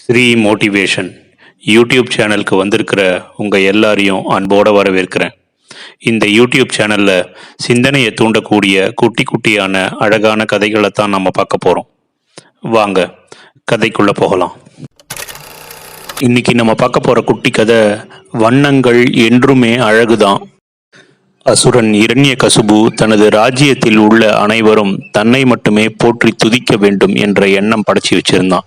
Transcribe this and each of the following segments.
Sri motivation YouTube சேனலுக்கு வந்திருக்கிற உங்கள் எல்லாரையும் அன்போடு வரவேற்கிறேன். இந்த யூடியூப் சேனலில் சிந்தனையை தூண்டக்கூடிய குட்டி குட்டியான அழகான கதைகளை தான் நம்ம பார்க்க போகிறோம் வாங்க கதைக்குள்ளே போகலாம். இன்னைக்கு நம்ம பார்க்க போகிற குட்டி கதை வண்ணங்கள் என்றுமே அழகுதான். அசுரன் இரண்ய கசுபு தனது ராஜ்யத்தில் உள்ள அனைவரும் தன்னை மட்டுமே போற்றி துதிக்க வேண்டும் என்ற எண்ணம் படைச்சி வச்சிருந்தான்.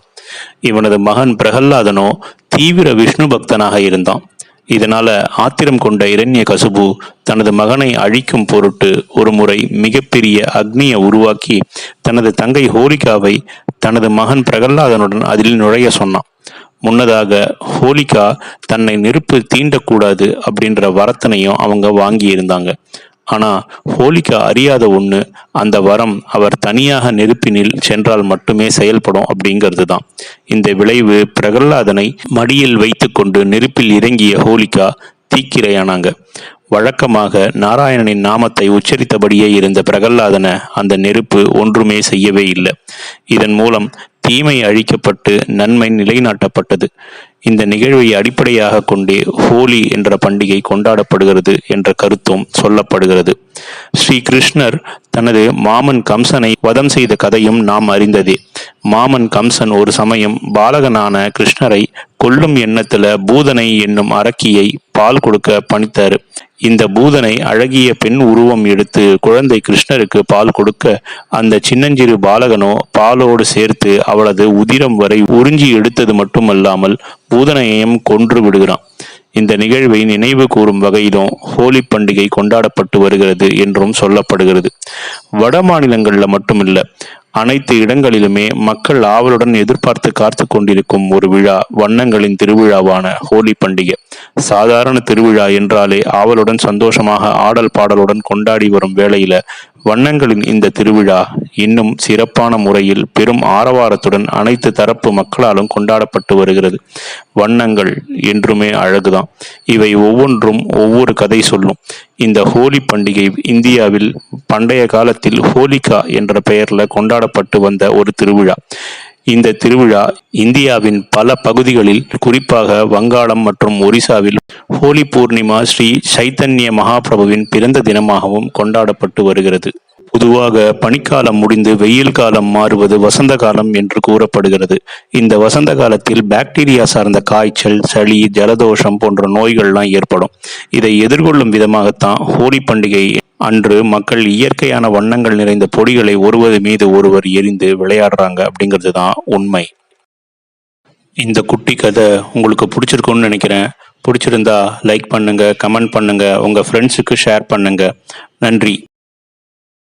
இவனது மகன் பிரகல்லாதனோ தீவிர விஷ்ணு பக்தனாக இருந்தான். இதனால ஆத்திரம் கொண்ட இரண்ய கசுபு தனது மகனை அழிக்கும் பொருட்டு ஒரு முறை மிகப்பெரிய அக்னியை உருவாக்கி தனது தங்கை ஹோலிகாவை தனது மகன் பிரகல்லாதனுடன் அதில் நுழைய சொன்னான். முன்னதாக ஹோலிகா தன்னை நெருப்பு தீண்டக்கூடாது அப்படின்ற வரத்தனையும் அவங்க வாங்கி ஆனால் ஆனா ஹோலிகா அறியாத ஒண்ணு அந்த வரம் அவர் தனியாக நெருப்பினில் சென்றால் மட்டுமே செயல்படும் அப்படிங்கிறது தான் இந்த விளைவு பிரகல்லாதனை மடியில் வைத்துக்கொண்டு நெருப்பில் இறங்கிய ஹோலிகா தீக்கிரையானாங்க. வழக்கமாக நாராயணனின் நாமத்தை உச்சரித்தபடியே இருந்த பிரகல்லாதன அந்த நெருப்பு ஒன்றுமே செய்யவே இல்லை. இதன் மூலம் தீமை அழிக்கப்பட்டு நன்மை நிலைநாட்டப்பட்டது. இந்த நிகழ்வை அடிப்படையாக கொண்டே ஹோலி என்ற பண்டிகை கொண்டாடப்படுகிறது என்ற கருத்தும் சொல்லப்படுகிறது. ஸ்ரீ கிருஷ்ணர் தனது மாமன் கம்சனை வதம் செய்த கதையும் நாம் அறிந்ததே. மாமன் கம்சன் ஒரு சமயம் பாலகனான கிருஷ்ணரை கொல்லும் எண்ணத்துல பூதனை என்னும் அரக்கியை பால் கொடுக்க பணித்தாரு. இந்த பூதனை அழகிய பெண் உருவம் எடுத்து குழந்தை கிருஷ்ணருக்கு பால் கொடுக்க அந்த சின்னஞ்சிறு பாலகனோ பாலோடு சேர்த்து அவளது உதிரம் வரை உறிஞ்சி எடுத்தது மட்டுமல்லாமல் பூதனையையும் கொன்று விடுகிறான். இந்த நிகழ்வை நினைவு கூறும் வகையிலும் ஹோலி பண்டிகை கொண்டாடப்பட்டு வருகிறது என்றும் சொல்லப்படுகிறது. வட மாநிலங்கள்ல மட்டுமில்ல அனைத்து இடங்களிலுமே மக்கள் ஆவலுடன் எதிர்பார்த்து காத்து கொண்டிருக்கும் ஒரு விழா வண்ணங்களின் திருவிழாவான ஹோலி பண்டிகை. சாதாரண திருவிழா என்றாலே ஆவலுடன் சந்தோஷமாக ஆடல் பாடலுடன் கொண்டாடி வரும் வேளையில வண்ணங்களின் இந்த திருவிழா இன்னும் சிறப்பான முறையில் பெரும் ஆரவாரத்துடன் அனைத்து தரப்பு மக்களாலும் கொண்டாடப்பட்டு வருகிறது. வண்ணங்கள் என்றுமே அழகுதான். இவை ஒவ்வொன்றும் ஒவ்வொரு கதை சொல்லும். இந்த ஹோலி பண்டிகை இந்தியாவில் பண்டைய காலத்தில் ஹோலிகா என்ற பெயர்ல கொண்டாடப்பட்டு வந்த ஒரு திருவிழா. இந்த திருவிழா இந்தியாவின் பல பகுதிகளில் குறிப்பாக வங்காளம் மற்றும் ஒரிசாவில் ஹோலி பூர்ணிமா ஸ்ரீ சைத்தன்ய மகாபிரபுவின் பிறந்த தினமாகவும் கொண்டாடப்பட்டு வருகிறது. பொதுவாக பனிக்காலம் முடிந்து வெயில் காலம் மாறுவது வசந்த காலம் என்று கூறப்படுகிறது. இந்த வசந்த காலத்தில் பாக்டீரியா சார்ந்த காய்ச்சல் சளி ஜலதோஷம் போன்ற நோய்கள்லாம் ஏற்படும். இதை எதிர்கொள்ளும் விதமாகத்தான் ஹோலி பண்டிகை அன்று மக்கள் இயற்கையான வண்ணங்கள் நிறைந்த பொடிகளை ஒருவர் மீது ஒருவர் எரிந்து விளையாடுறாங்க அப்படிங்கிறது தான் உண்மை. இந்த குட்டி கதை உங்களுக்கு பிடிச்சிருக்கும்னு நினைக்கிறேன். பிடிச்சிருந்தா லைக் பண்ணுங்க கமெண்ட் பண்ணுங்க உங்க ஃப்ரெண்ட்ஸுக்கு ஷேர் பண்ணுங்க. நன்றி.